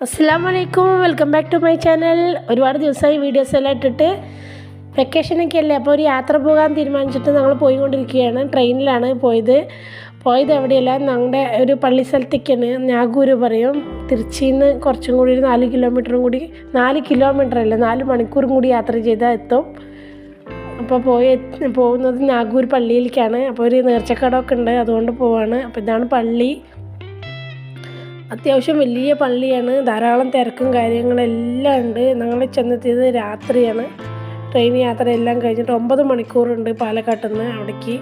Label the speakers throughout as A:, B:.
A: അസ്സാം വലൈക്കും welcome back to my channel. ഒരുപാട് ദിവസമായി വീഡിയോസ് എല്ലാം ഇട്ടിട്ട് വെക്കേഷനൊക്കെ അല്ലേ അപ്പോൾ ഒരു യാത്ര പോകാൻ തീരുമാനിച്ചിട്ട് ഞങ്ങൾ പോയിക്കൊണ്ടിരിക്കുകയാണ്. ട്രെയിനിലാണ് പോയത്. പോയത് എവിടെയല്ല? ഞങ്ങളുടെ ഒരു പള്ളി സ്ഥലത്തേക്കാണ്. നാഗൂര് പറയും. തിരുച്ചിയിൽ നിന്ന് കുറച്ചും കൂടി ഒരു നാല് കിലോമീറ്ററും കൂടി നാല് കിലോമീറ്റർ അല്ല? നാല് മണിക്കൂറും കൂടി യാത്ര ചെയ്താൽ എത്തും. അപ്പോൾ പോയി പോകുന്നത് നാഗൂർ പള്ളിയിലേക്കാണ്. അപ്പോൾ ഒരു നേർച്ചക്കടമൊക്കെ ഉണ്ട്. അതുകൊണ്ട് പോവാണ്. അപ്പോൾ ഇതാണ് പള്ളി. അത്യാവശ്യം വലിയ പള്ളിയാണ്. ധാരാളം തിരക്കും കാര്യങ്ങളെല്ലാം ഉണ്ട്. ഞങ്ങൾ ചെന്നെത്തിയത് രാത്രിയാണ്. ട്രെയിൻ യാത്ര എല്ലാം കഴിഞ്ഞിട്ട് ഒമ്പത് മണിക്കൂറുണ്ട് പാലക്കാട്ടിൽ നിന്ന് അവിടേക്ക്.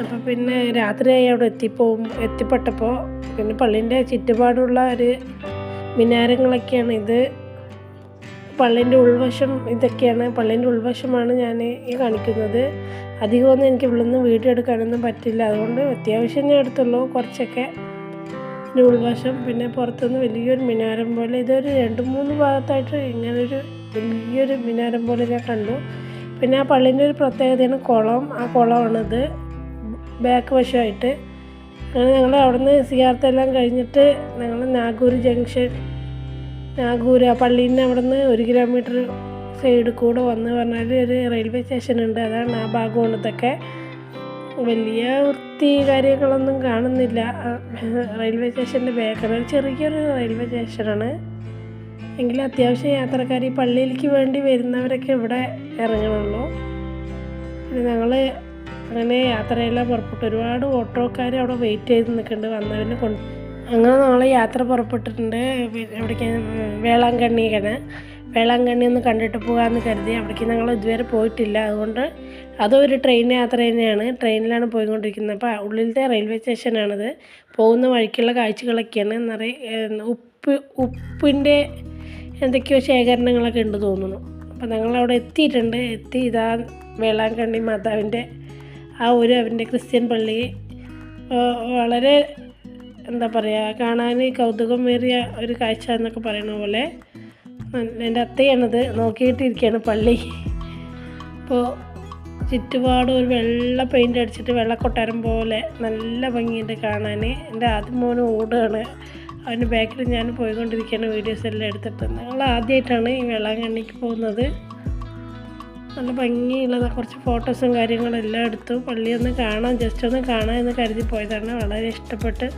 A: അപ്പോൾ പിന്നെ രാത്രിയായി അവിടെ എത്തിപ്പോവും എത്തിപ്പെട്ടപ്പോൾ പിന്നെ പള്ളീന്റെ ചുറ്റുപാടുള്ള ഒരു മിനാരങ്ങളൊക്കെയാണ് ഇത്. പള്ളീന്റെ ഉൾവശം ഇതൊക്കെയാണ്. പള്ളീന്റെ ഉൾവശമാണ് ഞാൻ ഈ കാണിക്കുന്നത്. അധികമൊന്നും എനിക്ക് ഇവിടെ നിന്ന് വീഡിയോ എടുക്കാനൊന്നും പറ്റില്ല. അതുകൊണ്ട് അത്യാവശ്യം ഞാൻ എടുത്തുള്ളൂ കുറച്ചൊക്കെ. ഇതിന്റെ ഉൾവശം പിന്നെ പുറത്തുനിന്ന് വലിയൊരു മിനാരം പോലെ. ഇതൊരു രണ്ട് മൂന്ന് ഭാഗത്തായിട്ട് ഇങ്ങനൊരു വലിയൊരു മിനാരം പോലെ ഞാൻ കണ്ടു. പിന്നെ ആ പള്ളീന്റെ ഒരു പ്രത്യേകതയാണ് കുളം. ആ കുളമാണിത്. ബാക്ക് വശമായിട്ട്. അങ്ങനെ ഞങ്ങൾ അവിടുന്ന് സിയാർത്തെല്ലാം കഴിഞ്ഞിട്ട് ഞങ്ങൾ നാഗൂർ ജംഗ്ഷൻ നാഗൂർ ആ അവിടെ നിന്ന് ഒരു കിലോമീറ്റർ സൈഡിൽ കൂടെ വന്ന് പറഞ്ഞാൽ ഒരു റെയിൽവേ സ്റ്റേഷൻ ഉണ്ട് അതാണ് ആ ഭാഗമാണ് വലിയ വൃത്തി കാര്യങ്ങളൊന്നും കാണുന്നില്ല. റെയിൽവേ സ്റ്റേഷന്റെ ബേക്കറി ചെറിയൊരു റെയിൽവേ സ്റ്റേഷനാണ്. എങ്കിലും അത്യാവശ്യം യാത്രക്കാർ ഈ പള്ളിയിലേക്ക് വേണ്ടി വരുന്നവരൊക്കെ ഇവിടെ ഇറങ്ങണുള്ളൂ. പിന്നെ ഞങ്ങൾ അങ്ങനെ യാത്രയെല്ലാം പുറപ്പെട്ടു. ഒരുപാട് ഓട്ടോക്കാർ അവിടെ വെയിറ്റ് ചെയ്ത് നിൽക്കുന്നുണ്ട്. വന്നവരിനെ കൊണ്ട് അങ്ങനെ ഞങ്ങൾ യാത്ര പുറപ്പെട്ടിട്ടുണ്ട്. എവിടേക്കാണ്? വേളാങ്കണ്ണിക്കാണ്. വേളാങ്കണ്ണി ഒന്ന് കണ്ടിട്ട് പോകാമെന്ന് കരുതി അവിടേക്ക് ഞങ്ങൾ ഇതുവരെ പോയിട്ടില്ല. അതുകൊണ്ട് അതും ഒരു ട്രെയിൻ യാത്ര തന്നെയാണ്. ട്രെയിനിലാണ് പോയിക്കൊണ്ടിരിക്കുന്നത്. അപ്പോൾ ഉള്ളിലത്തെ റെയിൽവേ സ്റ്റേഷനാണിത് പോകുന്ന വഴിക്കുള്ള കാഴ്ചകളൊക്കെയാണ്. നിറയെ ഉപ്പ് ഉപ്പിന്റെ എന്തൊക്കെയോ ശേഖരണങ്ങളൊക്കെ ഉണ്ട് തോന്നുന്നു. അപ്പോൾ ഞങ്ങളവിടെ എത്തിയിട്ടുണ്ട്. എത്തി ഇതാ വേളാങ്കണ്ണി മാതാവിന്റെ ആ ഒരു അവന്റെ ക്രിസ്ത്യൻ പള്ളി. വളരെ എന്താ പറയുക കാണാൻ കൗതുകമേറിയ ഒരു കാഴ്ച എന്നൊക്കെ പറയുന്ന പോലെ എന്റെ അത്തയാണത് നോക്കിയിട്ടിരിക്കുകയാണ് പള്ളി. അപ്പോൾ ചുറ്റുപാടും ഒരു വെള്ള പെയിന്റ് അടിച്ചിട്ട് വെള്ളക്കൊട്ടാരം പോലെ നല്ല ഭംഗിയുണ്ട് കാണാൻ. എന്റെ ആദ്യം മോന് ഓടുകയാണ് അവന്റെ ബാക്കിൽ ഞാൻ പോയിക്കൊണ്ടിരിക്കുകയാണ് വീഡിയോസ് എല്ലാം എടുത്തിട്ട്. ഞങ്ങൾ ആദ്യമായിട്ടാണ് ഈ വെള്ളാങ്കണ്ണിക്ക് പോകുന്നത്. നല്ല ഭംഗിയുള്ള കുറച്ച് ഫോട്ടോസും കാര്യങ്ങളും എല്ലാം എടുത്തു. പള്ളിയൊന്ന് കാണാം ജസ്റ്റ് ഒന്ന് കാണാം എന്ന് കരുതി പോയതാണ്. വളരെ ഇഷ്ടപ്പെട്ട്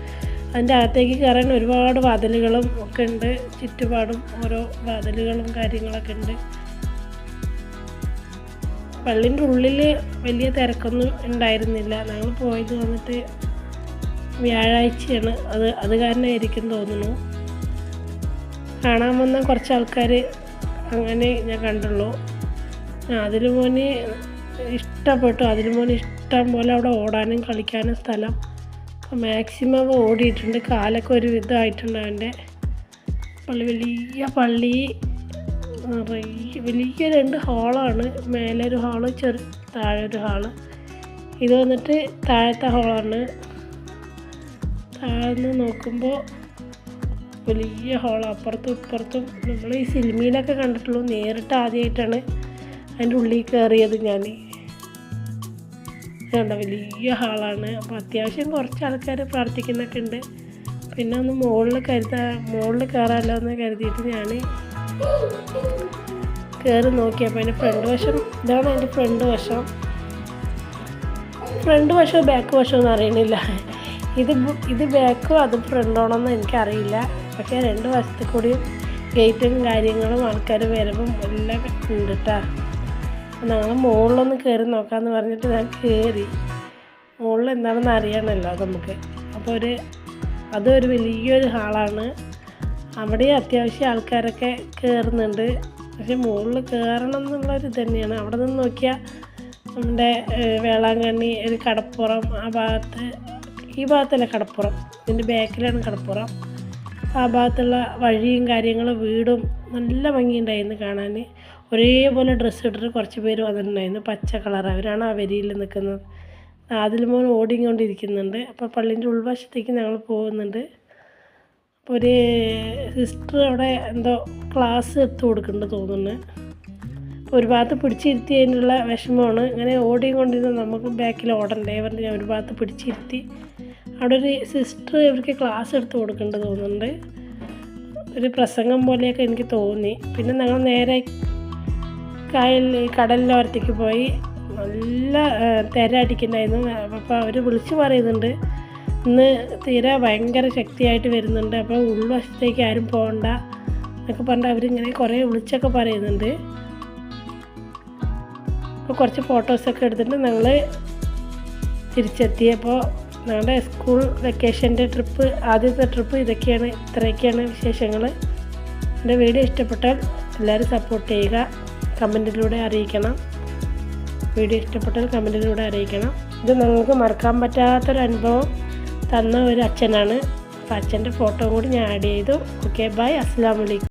A: അതിന്റെ അകത്തേക്ക് കയറാൻ ഒരുപാട് വാതിലുകളും ഒക്കെ ഉണ്ട്. ചുറ്റുപാടും ഓരോ വാതിലുകളും കാര്യങ്ങളൊക്കെ ഉണ്ട്. പള്ളിന്റെ ഉള്ളിൽ വലിയ തിരക്കൊന്നും ഉണ്ടായിരുന്നില്ല. ഞങ്ങൾ പോയത് വന്നിട്ട് വ്യാഴാഴ്ചയാണ്. അത് അത് കാരണമായിരിക്കും തോന്നുന്നു. കാണാൻ വന്ന കുറച്ച് ആൾക്കാർ അങ്ങനെ ഞാൻ കണ്ടുള്ളൂ. അതിൽ മോന് ഇഷ്ടപ്പെട്ടു. അതിൽ മോന് ഇഷ്ടം പോലെ അവിടെ ഓടാനും കളിക്കാനും സ്ഥലം മാക്സിമം ഓടിയിട്ടുണ്ട്. കാലൊക്കെ ഒരു വിധമായിട്ടുണ്ട് അവന്റെ. പള്ളി വലിയ പള്ളി. നിറയെ വലിയ രണ്ട് ഹാളാണ് മേലെ ഒരു ഹാൾ ചെറു താഴെ ഒരു ഹാൾ ഇത് വന്നിട്ട് താഴത്തെ ഹാളാണ് താഴ്ന്ന് നോക്കുമ്പോൾ വലിയ ഹോൾ അപ്പുറത്തും ഇപ്പുറത്തും. നമ്മൾ ഈ സിനിമയിലൊക്കെ കണ്ടിട്ടുള്ളൂ. നേരിട്ട് ആദ്യമായിട്ടാണ് അതിന്റെ ഉള്ളിൽ കയറിയത് ഞാൻ കണ്ട വലിയ ഹാളാണ്. അപ്പോൾ അത്യാവശ്യം കുറച്ച് ആൾക്കാർ പ്രാർത്ഥിക്കുന്നൊക്കെ ഉണ്ട് പിന്നെ ഒന്ന് മുകളിൽ കരുതാ മുകളിൽ കയറാമല്ലോ എന്ന് കരുതിയിട്ട് ഞാൻ കയറി നോക്കിയപ്പോൾ അതിന്റെ ഫ്രണ്ട് വശം ഇതാണ് അതിന്റെ ഫ്രണ്ട് വശം. ഫ്രണ്ട് വശമോ ബാക്ക് വശമോ എന്ന് അറിയണില്ല. ഇത് ഇത് ബാക്കോ അത് ഫ്രണ്ടോ ആണോന്ന് എനിക്കറിയില്ല. പക്ഷേ രണ്ട് വശത്തു കൂടിയും ഗേറ്റും കാര്യങ്ങളും ആൾക്കാർ വരുമ്പം എല്ലാം ഉണ്ട് കേട്ടോ ഞങ്ങൾ മുകളിലൊന്ന് കയറി നോക്കാമെന്ന് പറഞ്ഞിട്ട് ഞാൻ കയറി മുകളിൽ എന്താണെന്ന് അറിയണമല്ലോ നമുക്ക്. അപ്പോൾ ഒരു അതൊരു വലിയൊരു ഹാളാണ്. അവിടെ അത്യാവശ്യം ആൾക്കാരൊക്കെ കയറുന്നുണ്ട് പക്ഷെ മുകളിൽ കയറണം എന്നുള്ളൊരു തന്നെയാണ്. അവിടെ നിന്ന് നോക്കിയാൽ നമ്മുടെ വേളാങ്കണ്ണി ഒരു കടപ്പുറം ആ ഭാഗത്ത് ഈ ഭാഗത്തല്ല കടപ്പുറം. ഇതിന്റെ ബാക്കിലാണ് കടപ്പുറം. ആ ഭാഗത്തുള്ള വഴിയും കാര്യങ്ങളും വീടും നല്ല ഭംഗിയുണ്ടായിരുന്നു കാണാൻ ഒരേപോലെ ഡ്രസ്സ് ഇട്ടിട്ട് കുറച്ച് പേര് വന്നിട്ടുണ്ടായിരുന്നു. പച്ച കളർ അവരാണ് ആ വരിയിൽ നിൽക്കുന്നത്. അതിൽ മോൻ ഓടിക്കൊണ്ടിരിക്കുന്നുണ്ട്. അപ്പോൾ പള്ളീന്റെ ഉൾവശത്തേക്ക് ഞങ്ങൾ പോകുന്നുണ്ട്. അപ്പോൾ ഒരു സിസ്റ്റർ അവിടെ എന്തോ ക്ലാസ് എടുത്ത് കൊടുക്കുന്നുണ്ട് തോന്നുന്നു. ഒരു ഭാഗത്ത് പിടിച്ചിരുത്തി അതിനുള്ള വിഷമമാണ്. ഇങ്ങനെ ഓടിയും കൊണ്ടിരുന്ന നമുക്ക് ബാക്കിൽ ഓടണ്ടേ. പറഞ്ഞ് ഞാൻ ഒരു ഭാഗത്ത് പിടിച്ചിരുത്തി. അവിടെ ഒരു സിസ്റ്റർ ഇവർക്ക് ക്ലാസ് എടുത്ത് കൊടുക്കേണ്ടത് തോന്നുന്നുണ്ട്. ഒരു പ്രസംഗം പോലെയൊക്കെ എനിക്ക് തോന്നി. പിന്നെ ഞങ്ങൾ നേരെ കായലിൽ കടലിനോരത്തേക്ക് പോയി നല്ല തിര അടിക്കുന്നുണ്ടായിരുന്നു. അപ്പോൾ അവർ വിളിച്ചു പറയുന്നുണ്ട് ഇന്ന് തിര ഭയങ്കര ശക്തിയായിട്ട് വരുന്നുണ്ട് അപ്പോൾ ഉൾവശത്തേക്ക് ആരും പോകണ്ട എന്നൊക്കെ പറഞ്ഞിട്ട് അവരിങ്ങനെ കുറേ വിളിച്ചൊക്കെ പറയുന്നുണ്ട്. അപ്പോൾ കുറച്ച് ഫോട്ടോസൊക്കെ എടുത്തിട്ട് ഞങ്ങൾ തിരിച്ചെത്തിയപ്പോൾ ഞങ്ങളുടെ സ്കൂൾ വെക്കേഷന്റെ ട്രിപ്പ് ആദ്യത്തെ ട്രിപ്പ് ഇതൊക്കെയാണ് ഇത്രയൊക്കെയാണ് വിശേഷങ്ങൾ എന്റെ വീഡിയോ ഇഷ്ടപ്പെട്ടാൽ എല്ലാവരും സപ്പോർട്ട് ചെയ്യുക. കമന്റിലൂടെ അറിയിക്കണം. വീഡിയോ ഇഷ്ടപ്പെട്ടാൽ കമന്റിലൂടെ അറിയിക്കണം. ഇത് നിങ്ങൾക്ക് മറക്കാൻ പറ്റാത്തൊരു അനുഭവം തന്ന ഒരു അച്ഛനാണ്. അപ്പോൾ അച്ഛന്റെ ഫോട്ടോ കൂടി ഞാൻ ആഡ് ചെയ്തു. ഓക്കെ ബൈ അസ്സാം വലൈക്കും